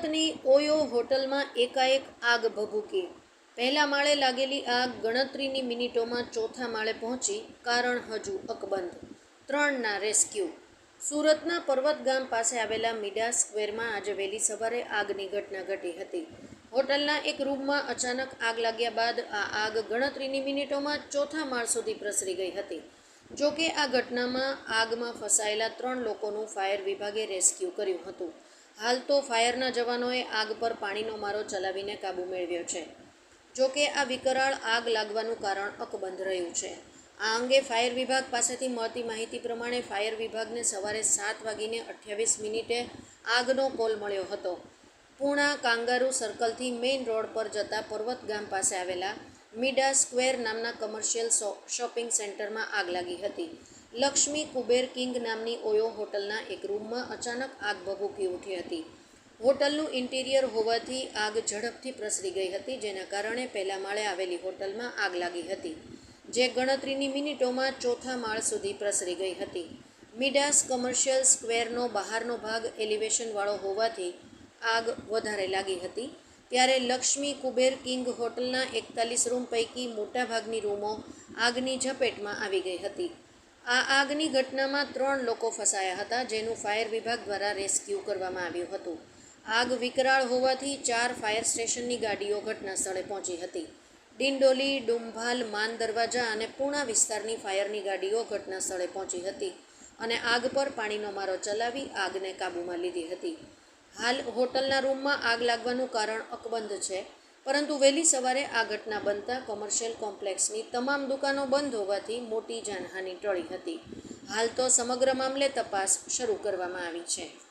સુરતની ઓયો હોટલમાં એકાએક આગ ભભૂકી. પહેલા માળે લાગેલી આગ ગણતરીની મિનિટોમાં ચોથા માળે પહોંચી, કારણ હજુ અકબંધ. ત્રણના રેસ્ક્યુ. સુરતના પર્વત ગામ પાસે આવેલા મીડા સ્ક્વેરમાં આજે વહેલી સવારે આગની ઘટના ઘટી હતી. હોટલના એક રૂમમાં અચાનક આગ લાગ્યા બાદ આ આગ ગણતરીની મિનિટોમાં ચોથા માળ સુધી પ્રસરી ગઈ હતી. જો કે આ ઘટનામાં આગમાં ફસાયેલા ત્રણ લોકોનું ફાયર વિભાગે રેસ્ક્યુ કર્યું હતું. હાલ તો ફાયરના જવાનોએ આગ પર પાણીનો મારો ચલાવીને કાબૂ મેળવ્યો છે. જો કે આ વિકરાળ આગ લાગવાનું કારણ અકબંધ રહ્યું છે. આ અંગે ફાયર વિભાગ પાસેથી મળતી માહિતી પ્રમાણે ફાયર વિભાગને સવારે સાત વાગીને અઠ્યાવીસ મિનિટે આગનો કોલ મળ્યો હતો. પૂણા કાંગારુ સર્કલથી મેઇન રોડ પર જતા પર્વત ગામ પાસે આવેલા મીડા સ્ક્વેર નામના કમર્શિયલ શોપિંગ સેન્ટરમાં આગ લાગી હતી. લક્ષ્મી કુબેર કિંગ નામની ઓયો હોટલના એક રૂમમાં અચાનક આગ ભભૂકી ઉઠી હતી. હોટલનું ઇન્ટિરિયર હોવાથી આગ ઝડપથી પ્રસરી ગઈ હતી, જેના કારણે પહેલા માળે આવેલી હોટલમાં આગ લાગી હતી, જે ગણતરીની મિનિટોમાં ચોથા માળ સુધી પ્રસરી ગઈ હતી. મિડાસ કમર્શિયલ સ્ક્વેરનો બહારનો ભાગ એલિવેશનવાળો હોવાથી આગ વધારે લાગી હતી. ત્યારે લક્ષ્મી કુબેર કિંગ હોટલના એકતાલીસ રૂમ પૈકી મોટાભાગની રૂમો આગની ઝપેટમાં આવી ગઈ હતી. આ આગની ઘટનામાં ત્રણ લોકો ફસાયા હતા, જેનું ફાયર વિભાગ દ્વારા રેસ્ક્યુ કરવામાં આવ્યું હતું. આગ વિકરાળ હોવાથી ચાર ફાયર સ્ટેશનની ગાડીઓ ઘટના સ્થળે પહોંચી હતી. ડિંડોલી, ડુંભાલ માન દરવાજા અને પૂણા વિસ્તારની ફાયરની ગાડીઓ ઘટના સ્થળે પહોંચી હતી અને આગ પર પાણીનો મારો ચલાવી આગને કાબૂમાં લીધી હતી. હાલ હોટલના રૂમમાં આગ લાગવાનું કારણ અકબંધ છે. પરંતુ વહેલી સવારે આ ઘટના બનતા કોમર્શિયલ કોમ્પ્લેક્સની તમામ દુકાનો બંધ હોવાથી મોટી જાનહાનિ ટળી હતી. હાલ તો સમગ્ર મામલે તપાસ શરૂ કરવામાં આવી છે.